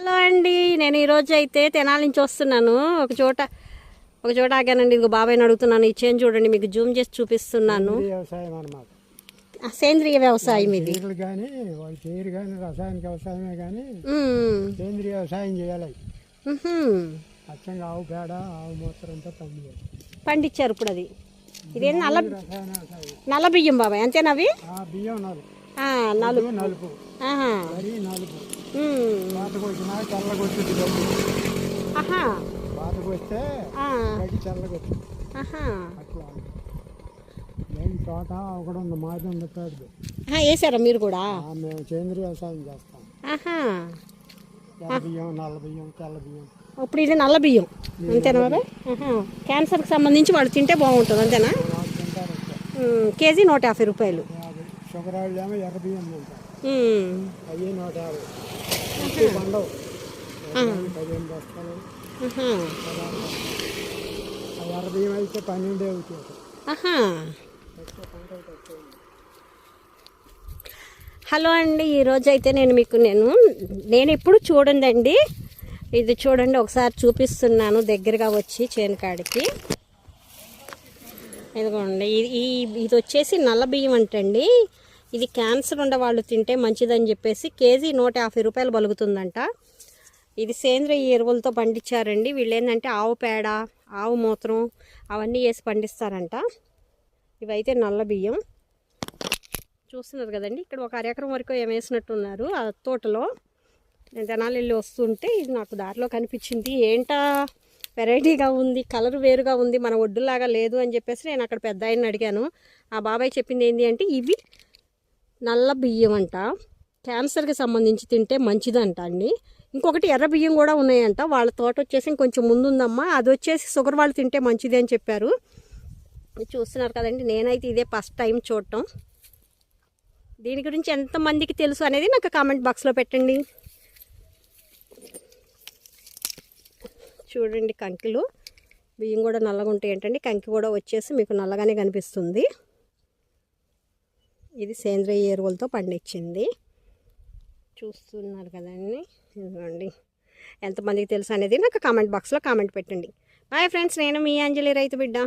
Hello అండి. నేను ఈరోజు అయితే తెనాలి నుంచి వస్తున్నాను. ఒక చోట ఒక చోట ఆగానండి. ఇదిగో బాబాయ్ని అడుగుతున్నాను. ఈ చేను చూడండి మీకు జూమ్ చేసి చూపిస్తున్నాను. వ్యవసాయం అన్నమాట. ఆ, సేంద్రియ వ్యవసాయం ఇది. కానీ వాళ్ళు చేయరు కానీ రసాయనిక వ్యవసాయమే కానీ. సేంద్రియ వ్యవసాయం చేయాలి. అచ్చంగా ఆవు పేడ ఆవు మూత్రంతో పండి పండించారు ఇప్పుడు అది. ఇదేం నల్ల నల్ల బియ్యం బాబాయ్. అంతేనా అవి? బియ్యం నలుపు. నలుపు. గడ్డి గడ్డి ఆహా. అట్లా. మేము తోట ఉంది మాది వేసారా మీరు కూడా? మేము సేంద్రియ వ్యవసాయం చేస్తాం. బియ్యం నల్ల బియ్యం తెల్ల బియ్యం. ఇప్పుడు ఇది నల్ల బియ్యం అంతేనా ఆహా. క్యాన్సర్కి సంబంధించి వాళ్ళు తింటే బాగుంటుంది అంతేనా. మ్మ్. కేజీ నూట యాభై రూపాయలు. షుగర్ వాళ్ళు ఏమో ఎర్ర బియ్యం మ్మ్. అయ్యి నూట యాభై. పదిహేను బస్తాలు అయితే పన్నెండే అవుతాయి హలో అండి ఈరోజు అయితే నేను మీకు నేను నేను ఎప్పుడు చూడండి ఇది చూడండి ఒకసారి చూపిస్తున్నాను దగ్గరగా వచ్చి చేను కాడికి. ఇదిగోండి ఇది- ఇది వచ్చేసి నల్ల బియ్యం అంటండి. ఇది క్యాన్సర్ ఉన్న వాళ్ళు తింటే మంచిదని చెప్పేసి కేజీ నూట యాభై రూపాయలు బలుగుతుందంట. ఇది సేంద్రియ ఎరువులతో పండించారండి. వీళ్ళు ఏంటంటే ఆవు పేడ ఆవు మూత్రం అవన్నీ వేసి పండిస్తారంట. ఇవైతే నల్ల బియ్యం. చూస్తున్నారు కదండి ఇక్కడ ఒక అరెకరం వరకు ఏం వేసినట్టున్నారు ఆ తోటలో. నేను తెనాలి వెళ్ళి వస్తుంటే ఇది నాకు దారిలో కనిపించింది. ఏంటా? వెరైటీగా ఉంది కలర్ వేరుగా ఉంది మన ఒడ్డులాగా లేదు అని చెప్పేసి నేను అక్కడ పెద్ద అడిగాను. ఆ బాబాయ్ చెప్పింది ఏంటి అంటే ఇవి నల్ల బియ్యం అంట క్యాన్సర్కి సంబంధించి తింటే మంచిదంట అండి. ఇంకొకటి ఎర్ర బియ్యం కూడా ఉన్నాయంట. వాళ్ళ తోట వచ్చేసి ఇంకొంచెం ముందుందమ్మా. అది వచ్చేసి షుగర్ వాళ్ళు తింటే మంచిది అని చెప్పారు. చూస్తున్నారు కదండి. నేనైతే ఇదే ఫస్ట్ టైం చూడటం. దీని గురించి ఎంతమందికి తెలుసు అనేది నాకు కామెంట్ బాక్స్లో పెట్టండి. చూడండి కంకిలు. బియ్యం కూడా నల్లగా ఉంటాయి ఏంటండి కంకి కూడా వచ్చేసి మీకు నల్లగానే కనిపిస్తుంది. ఇది సేంద్రియ ఎరువులతో పండించింది. చూస్తున్నారు కదండి. ఇదిగోండి. ఎంతమందికి తెలుసు అనేది నాకు కామెంట్ బాక్స్లో కామెంట్ పెట్టండి. బాయ్ ఫ్రెండ్స్ నేను మీ అంజలి రైతు బిడ్డ.